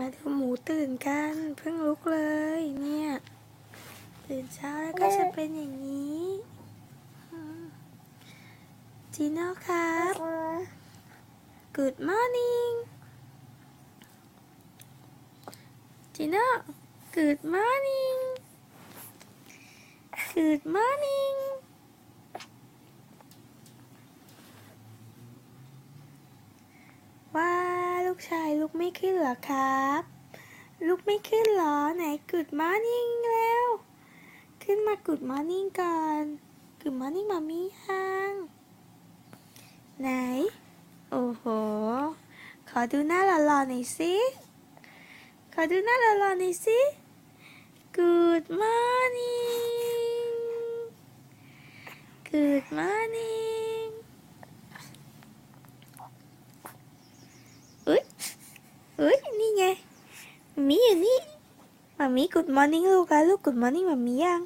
มาดูหมูตื่นกันเพิ่งลุกเลยเนี่ย ตื่นเช้าแล้วก็จะเป็นอย่างนี้จีโน่ครับ Good morning จีโน่ Good morning Good morning ว่าลู กชายลุกไม่ขึ้นเหรอครับ ลุกไม่ขึ้นเหรอ ไหน Good morning แล้ว ขึ้นมา Good morning ก่อน Good morning มามียังไหน โอ้โห ขอดูหน้าหล่อๆหน่อยสิขอดูหน้าหล่อๆหน่อยสิ Good morning Good morning อุ้ยอุ้ยนี่ไงมามีอยู่นี่ มามี Good morning ลูกอะลูก Good morning มามียัง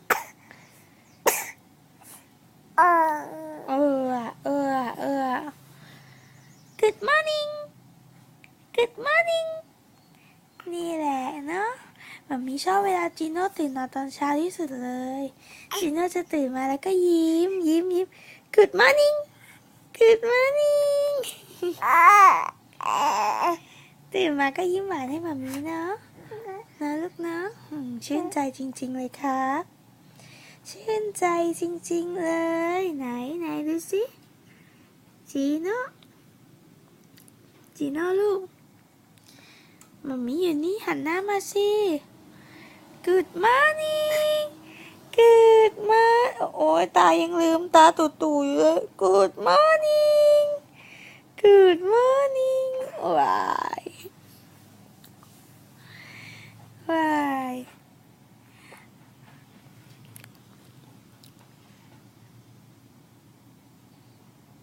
เอออะเอออะเอออะ Good morning Good morning นี่แหละเนาะมัมมี่ชอบเวลาจีโน่ตื่นนอนตอนเช้าที่สุดเลยจีโน่จะตื่นมาแล้วก็ยิ้มยิ้มยิ้ม Good morning Good morning ตื่นมาก็ยิ้มหวานให้มัมมี่เนาะ นะลูกเนาะอืมชื่นใจจริง ๆ เลยครับ ชื่นใจจริง ๆ เลย ไหนไหนดูสิจีโน่จีโน่ลูกมัมมี่อยู่นี่หันหน้ามาสิ Good morning Good morning โอ้ยตายังลืมตาตู่ๆอยู่เลย Good morning Good morning ว้ายว้าย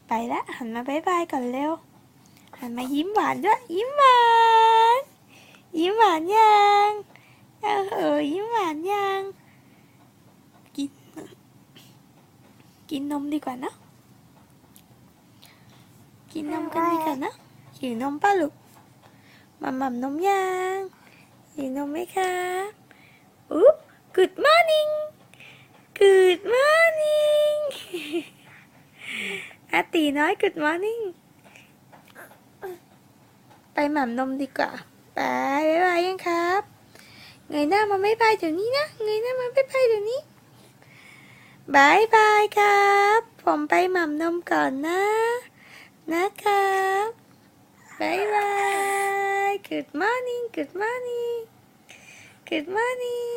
ไปละหันมาบายบายก่อนเร็ว หันมายิ้มหวานด้วย ยิ้มหวาน ยิ้มหวานยังเออยิ้มหวานยังกิน กินนมดีกว่านอะกินนมกันดีกว่านอะหิวนมป้าลูกมัมมัมนมยังหิวนมไหมคะอุ๊บ Good morning Good morning อาตีน้อย Good morning ไปหม่ำนมดีกว่า ไปบ๊ายบายยังครับ เงยหน้ามาไม่บายเดี๋ยวนี้นะ เงยหน้ามาไม่บายเดี๋ยวนี้บายบายครับ ผมไปหม่ำนมก่อนนะ นะครับบายบาย Good morning Good morning Good morning